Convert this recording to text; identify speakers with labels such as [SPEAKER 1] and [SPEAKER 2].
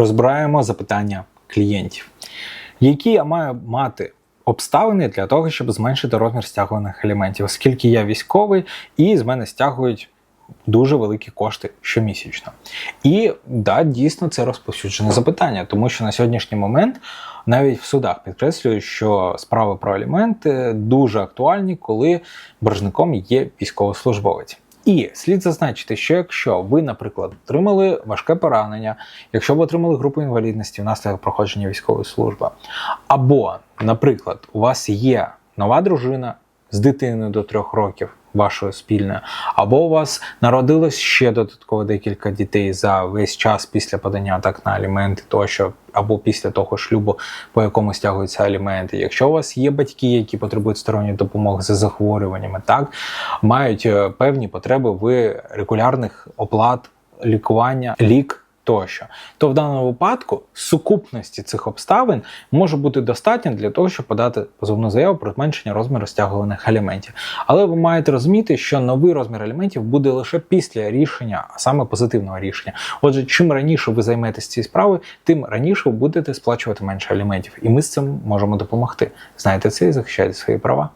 [SPEAKER 1] розбираємо запитання клієнтів. Які я маю мати обставини для того, щоб зменшити розмір стягуваних елементів, оскільки я військовий і з мене стягують дуже великі кошти щомісячно. І да, дійсно це розповсюджене запитання, тому що на сьогоднішній момент навіть в судах підкреслюють, що справи про аліменти дуже актуальні, коли боржником є військовослужбовець. І слід зазначити, що якщо ви, наприклад, отримали важке поранення, якщо ви отримали групу інвалідності внаслідок проходження військової служби, або, наприклад, у вас є нова дружина з дитиною до трьох років вашою спільною, або у вас народилось ще додатково декілька дітей за весь час після подання так на аліменти, тощо, або після того шлюбу, по якому стягуються аліменти. Якщо у вас є батьки, які потребують сторонньої допомоги за захворюваннями, так мають е, певні потреби в регулярних оплат лікування, лік. Тощо, то в даному випадку сукупності цих обставин може бути достатньо для того, щоб подати позовну заяву про зменшення розміру стягуваних аліментів. Але ви маєте розуміти, що новий розмір аліментів буде лише після рішення, а саме позитивного рішення. Отже, чим раніше ви займетесь цією справою, тим раніше ви будете сплачувати менше аліментів, і ми з цим можемо допомогти. Знаєте це і захищайте свої права.